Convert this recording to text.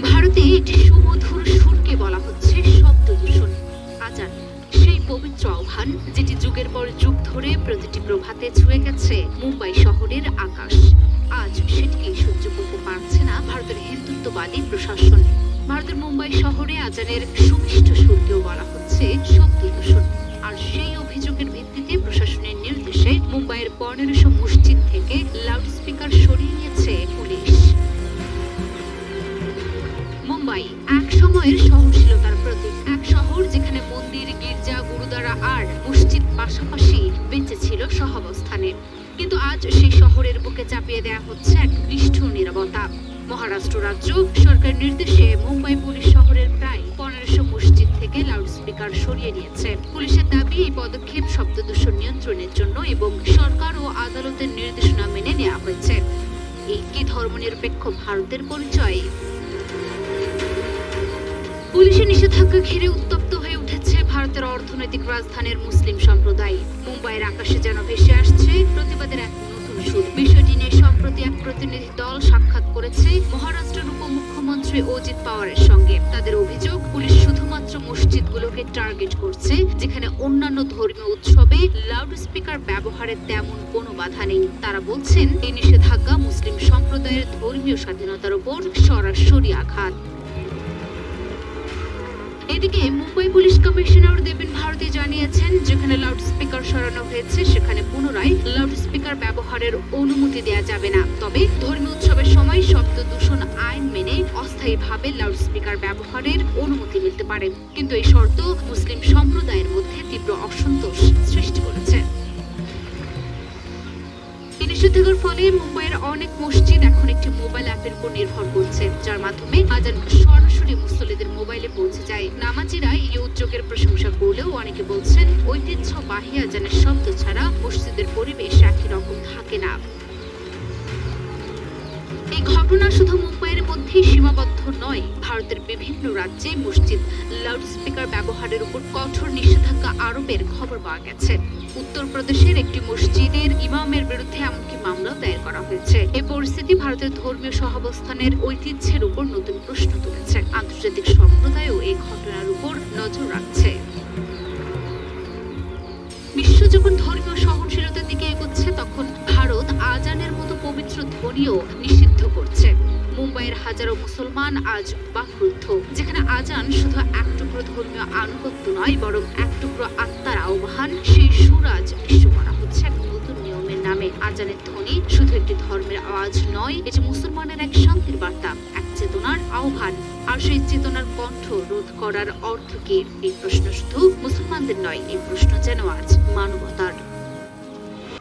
ভারতে একটি সুমধুর সুরকে বলা হচ্ছে শব্দ দূষণ। আজান সেই পবিত্র আহ্বান, যেটি যুগের পর যুগ ধরে প্রতিটি প্রভাতে ছুঁয়ে গেছে মুম্বাই শহরের আকাশ, আজ সেটিকে সহ্য করতে পারছে না ভারতের হিন্দুত্ববাদী প্রশাসন। ভারতের মুম্বাই শহরে আজানের সুমিষ্ট সুরকেও বলা হচ্ছে শব্দ দূষণ। আর সেই অভিযোগের ভিত্তিতে প্রশাসনের নির্দেশে মুম্বাইয়ের পনেরোশো মসজিদ থেকে লাউডস্পিকার সরিয়ে শহর যেখানে মন্দির, গির্জা, গুরুদ্বারা আর মসজিদ পাশাপাশি বেঁচে ছিল সহাবস্থানে। কিন্তু আজ সেই শহরের বুকে চাপিয়ে দেয়া হচ্ছে এক নিষ্ঠুর নিরবতা। মহারাষ্ট্র রাজ্য সরকার নির্দেশে মুম্বাই পুলিশ শহরের প্রায় পনেরোশো মসজিদ থেকে লাউডস্পিকার সরিয়ে নিয়েছে। পুলিশের দাবি, এই পদক্ষেপ শব্দ দূষণ নিয়ন্ত্রণের জন্য এবং সরকার ও আদালতের নির্দেশনা মেনে নেওয়া হয়েছে। এই কি ধর্মনিরপেক্ষ ভারতের পরিচয়? পুলিশের নিষেধাজ্ঞা ঘিরে উত্তপ্ত অর্থনৈতিক রাজধানীর মুসলিম সম্প্রদায়। মুম্বাইয়ের আকাশে যেন ভেসে আসছে প্রতিবাদের এক নতুন সুর। বিষয়টি নিয়ে সম্প্রতি এক প্রতিনিধি দল সাক্ষাৎ করেছে মহারাষ্ট্রের উপমুখ্যমন্ত্রী অজিত পাওয়ারের সঙ্গে। তাদের অভিযোগ, পুলিশ শুধুমাত্র মসজিদগুলোকে টার্গেট করছে, যেখানে অন্যান্য ধর্মীয় উৎসবে লাউডস্পিকার ব্যবহারের তেমন কোনো বাধা নেই। তারা বলছেন, এই নিষেধাজ্ঞা মুসলিম সম্প্রদায়ের ধর্মীয় স্বাধীনতার উপর সরাসরি আঘাত। এদিকে মুম্বাই পুলিশ কমিশনার দেবেন ভারতী জানিয়েছেন, যেখানে লাউডস্পিকার সরানো হয়েছে, সেখানে পুনরায় লাউডস্পিকার ব্যবহারের অনুমতি দেওয়া যাবে না। তবে ধর্মীয় উৎসবের সময় শব্দ দূষণ আইন মেনে অস্থায়ীভাবে লাউডস্পিকার ব্যবহারের অনুমতি মিলতে পারে। কিন্তু এই শর্ত মুসলিম সম্প্রদায়ের মধ্যে তীব্র অসন্তোষ সৃষ্টি করেছে। নিষেধাজ্ঞার ফলে মুম্বাইয়ের অনেক মসজিদ এখন একটি মোবাইল অ্যাপের উপর নির্ভর করছে, যার মাধ্যমে এই প্রশংসা করলেও অনেকে বলছেন শব্দ ছাড়া মসজিদের পরিবেশ একই রকম থাকে না। এই ঘটনা শুধু মুম্বাইয়ের মধ্যেই সীমাবদ্ধ নয়, ভারতের বিভিন্ন রাজ্যে মসজিদ লাউডস্পিকার ব্যবহারের উপর কঠোর নিষেধাজ্ঞা আরোপের খবর পাওয়া গেছে। উত্তরপ্রদেশের একটি মসজিদের ইমামের বিরুদ্ধে এমনকি মামলা দায়ের করা হয়েছে। এই পরিস্থিতি ভারতের ধর্মীয় সহাবস্থানের ঐতিহ্যের উপর নতুন প্রশ্ন নজর রাখছে। বিশ্ব যখন ধর্মীয় সহনশীলতার দিকে এগোচ্ছে, তখন ভারত আজানের মতো পবিত্র ধ্বনিও নিষিদ্ধ করছে। মুম্বাইয়ের হাজারো মুসলমান আজ বাকরুদ্ধ, যেখানে আজান শুধু এক টুকরো ধর্মীয় আনুগত্য নয়, বরং এক টুকরো আত্মার আহ্বান। সেই সুরাজ আজানের ধ্বনি শুধু একটি ধর্মের আওয়াজ নয়, এটি মুসলমানের এক শান্তির বার্তা, এক চেতনার আহ্বান। আর সেই চেতনার কণ্ঠ রোধ করার অর্থ কি? এই প্রশ্ন শুধু মুসলমানদের নয়, এই প্রশ্ন যেন আজ মানবতার